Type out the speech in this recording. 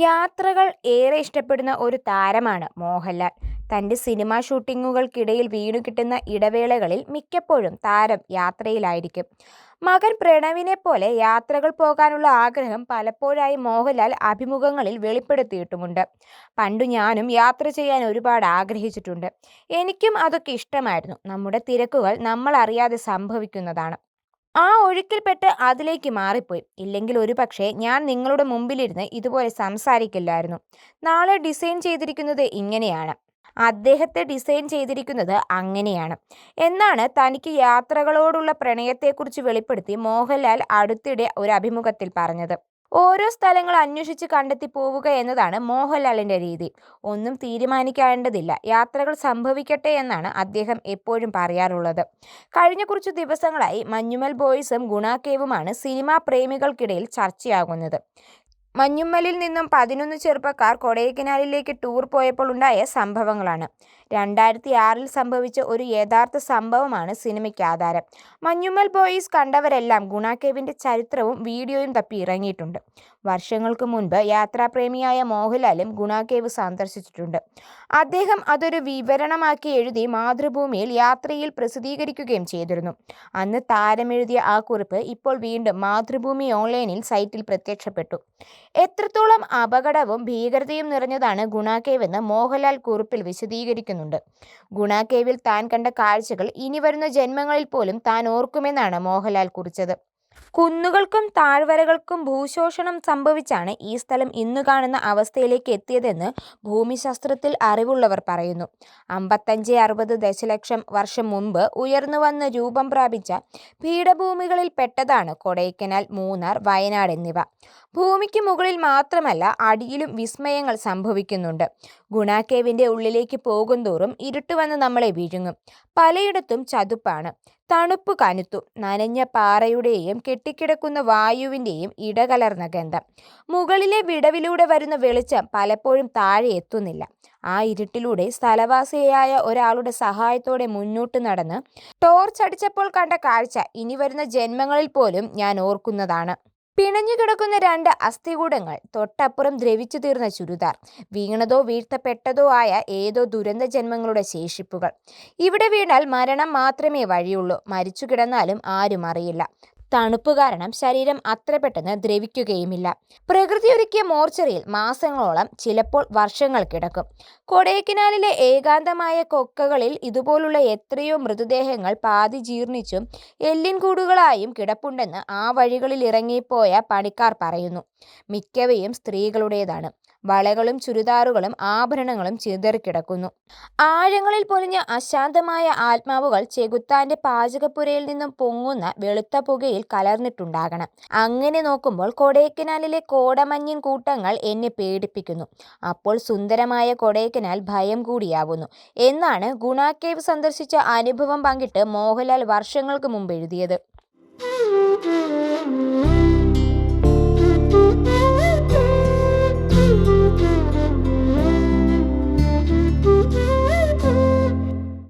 യാത്രകൾ ഏറെ ഇഷ്ടപ്പെടുന്ന ഒരു താരമാണ് മോഹൻലാൽ. തന്റെ സിനിമാ വീണു കിട്ടുന്ന ഇടവേളകളിൽ മിക്കപ്പോഴും താരം യാത്രയിലായിരിക്കും. മകൻ പ്രണവിനെ പോലെ യാത്രകൾ പോകാനുള്ള ആഗ്രഹം പലപ്പോഴായി മോഹൻലാൽ അഭിമുഖങ്ങളിൽ വെളിപ്പെടുത്തിയിട്ടുമുണ്ട്. "പണ്ടു ഞാനും യാത്ര ചെയ്യാൻ ഒരുപാട് ആഗ്രഹിച്ചിട്ടുണ്ട്. എനിക്കും അതൊക്കെ ഇഷ്ടമായിരുന്നു. നമ്മുടെ തിരക്കുകൾ നമ്മൾ അറിയാതെ സംഭവിക്കുന്നതാണ്. ആ ഒഴുക്കിൽപ്പെട്ട് അതിലേക്ക് മാറിപ്പോയി. ഇല്ലെങ്കിൽ ഒരു പക്ഷേ ഞാൻ നിങ്ങളുടെ മുമ്പിലിരുന്ന് ഇതുപോലെ സംസാരിക്കില്ലായിരുന്നു. നാളെ ഡിസൈൻ ചെയ്തിരിക്കുന്നത് ഇങ്ങനെയാണ്. അദ്ദേഹത്തെ ഡിസൈൻ ചെയ്തിരിക്കുന്നത് അങ്ങനെയാണ്' എന്നാണ് തനിക്ക് യാത്രകളോടുള്ള പ്രണയത്തെക്കുറിച്ച് വെളിപ്പെടുത്തി മോഹൻലാൽ അടുത്തിടെ ഒരു അഭിമുഖത്തിൽ പറഞ്ഞത്. ഓരോ സ്ഥലങ്ങൾ അന്വേഷിച്ച് കണ്ടെത്തി പോവുക എന്നതാണ് മോഹൻലാലിന്റെ രീതി. ഒന്നും തീരുമാനിക്കേണ്ടതില്ല, യാത്രകൾ സംഭവിക്കട്ടെ എന്നാണ് അദ്ദേഹം എപ്പോഴും പറയാറുള്ളത്. കഴിഞ്ഞ കുറച്ച് ദിവസങ്ങളായി മഞ്ഞുമൽ ബോയ്സും ഗുണാക്കേവുമാണ് കേവുമാണ് സിനിമാ പ്രേമികൾക്കിടയിൽ ചർച്ചയാകുന്നത്. മഞ്ഞുമ്മലിൽ നിന്നും പതിനൊന്ന് ചെറുപ്പക്കാർ കൊടൈക്കനാലിലേക്ക് ടൂർ പോയപ്പോൾ ഉണ്ടായ സംഭവങ്ങളാണ്. രണ്ടായിരത്തിആറിൽ സംഭവിച്ച ഒരു യഥാർത്ഥ സംഭവമാണ് സിനിമയ്ക്ക് ആധാരം. മഞ്ഞുമൽ ബോയ്സ് കണ്ടവരെല്ലാം ഗുണ കേവിന്റെ ചരിത്രവും വീഡിയോയും തപ്പി ഇറങ്ങിയിട്ടുണ്ട്. വർഷങ്ങൾക്ക് മുൻപ് യാത്രാപ്രേമിയായ മോഹൻലാലും ഗുണ കേവ് സന്ദർശിച്ചിട്ടുണ്ട്. അദ്ദേഹം അതൊരു വിവരണമാക്കി എഴുതി മാതൃഭൂമിയിൽ യാത്രയിൽ പ്രസിദ്ധീകരിക്കുകയും ചെയ്തിരുന്നു. അന്ന് താരമെഴുതിയ ആ കുറിപ്പ് ഇപ്പോൾ വീണ്ടും മാതൃഭൂമി ഓൺലൈനിൽ സൈറ്റിൽ പ്രത്യക്ഷപ്പെട്ടു. എത്രത്തോളം അപകടവും ഭീകരതയും നിറഞ്ഞതാണ് ഗുണ മോഹൻലാൽ കുറിപ്പിൽ വിശദീകരിക്കുന്നുണ്ട്. ഗുണ കേവിൽ താൻ കണ്ട കാഴ്ചകൾ ഇനി വരുന്ന ജന്മങ്ങളിൽ പോലും താൻ ഓർക്കുമെന്നാണ് മോഹൻലാൽ കുറിച്ചത്. കുന്നുകൾക്കും താഴ്വരകൾക്കും ഭൂശോഷണം സംഭവിച്ചാണ് ഈ സ്ഥലം ഇന്നു കാണുന്ന അവസ്ഥയിലേക്ക് എത്തിയതെന്ന് ഭൂമിശാസ്ത്രത്തിൽ അറിവുള്ളവർ പറയുന്നു. അമ്പത്തഞ്ച് അറുപത് ദശലക്ഷം വർഷം മുമ്പ് ഉയർന്നുവന്ന് രൂപം പ്രാപിച്ച പീഠഭൂമികളിൽ പെട്ടതാണ് കൊടൈക്കനാൽ, മൂന്നാർ, വയനാട് എന്നിവ. ഭൂമിക്ക് മുകളിൽ മാത്രമല്ല അടിയിലും വിസ്മയങ്ങൾ സംഭവിക്കുന്നുണ്ട്. ഗുണാക്കേവിന്റെ ഉള്ളിലേക്ക് പോകുന്തോറും ഇരുട്ട് വന്ന് നമ്മളെ വിഴുങ്ങും. പലയിടത്തും ചതുപ്പാണ്. തണുപ്പ് കനുത്തു. നനഞ്ഞ പാറയുടെയും കെട്ടിക്കിടക്കുന്ന വായുവിന്റെയും ഇടകലർന്ന ഗന്ധം. മുകളിലെ വിടവിലൂടെ വരുന്ന വെളിച്ചം പലപ്പോഴും താഴെ എത്തുന്നില്ല. ആ ഇരുട്ടിലൂടെ സ്ഥലവാസിയായ ഒരാളുടെ സഹായത്തോടെ മുന്നോട്ട് നടന്ന് ടോർച്ചടിച്ചപ്പോൾ കണ്ട കാഴ്ച ഇനി വരുന്ന ജന്മങ്ങളിൽ പോലും ഞാൻ ഓർക്കുന്നതാണ്. പിണഞ്ഞുകിടക്കുന്ന രണ്ട് അസ്ഥികൂടങ്ങൾ, തൊട്ടപ്പുറം ദ്രവിച്ചു തീർന്ന ചുരിദാർ, വീണതോ വീഴ്ത്തപ്പെട്ടതോ ആയ ഏതോ ദുരന്ത ജന്മങ്ങളുടെ ശേഷിപ്പുകൾ. ഇവിടെ വീണാൽ മരണം മാത്രമേ വഴിയുള്ളൂ. മരിച്ചു കിടന്നാലും ആരും അറിയില്ല. തണുപ്പ് കാരണം ശരീരം അത്ര പെട്ടെന്ന് ദ്രവിക്കുകയുമില്ല. പ്രകൃതിയൊരുക്കിയ മോർച്ചറിയിൽ മാസങ്ങളോളം, ചിലപ്പോൾ വർഷങ്ങൾ കിടക്കും. കൊടൈക്കനാലിലെ ഏകാന്തമായ കൊക്കകളിൽ ഇതുപോലുള്ള എത്രയോ മൃതദേഹങ്ങൾ പാതി ജീർണിച്ചും എല്ലിൻകൂടുകളായും കിടപ്പുണ്ടെന്ന് ആ വഴികളിൽ ഇറങ്ങിപ്പോയ പണിക്കാർ പറയുന്നു. മിക്കവയും സ്ത്രീകളുടേതാണ്. വളകളും ചുരിദാറുകളും ആഭരണങ്ങളും ചിതറിക്കിടക്കുന്നു. ആഴങ്ങളിൽ പൊലിഞ്ഞ അശാന്തമായ ആത്മാവുകൾ ചെകുത്താന്റെ പാചകപ്പുരയിൽ നിന്നും പൊങ്ങുന്ന വെളുത്ത പുകയിൽ കലർന്നിട്ടുണ്ടാകണം. അങ്ങനെ നോക്കുമ്പോൾ കൊടൈക്കനാലിലെ കോടമഞ്ഞിൻ കൂട്ടങ്ങൾ എന്നെ പേടിപ്പിക്കുന്നു. അപ്പോൾ സുന്ദരമായ കൊടൈക്കനാൽ ഭയം കൂടിയാവുന്നു' എന്നാണ് ഗുണാക്കേവ് കേവ് സന്ദർശിച്ച അനുഭവം പങ്കിട്ട് മോഹൻലാൽ വർഷങ്ങൾക്ക് മുമ്പ് എഴുതിയത്.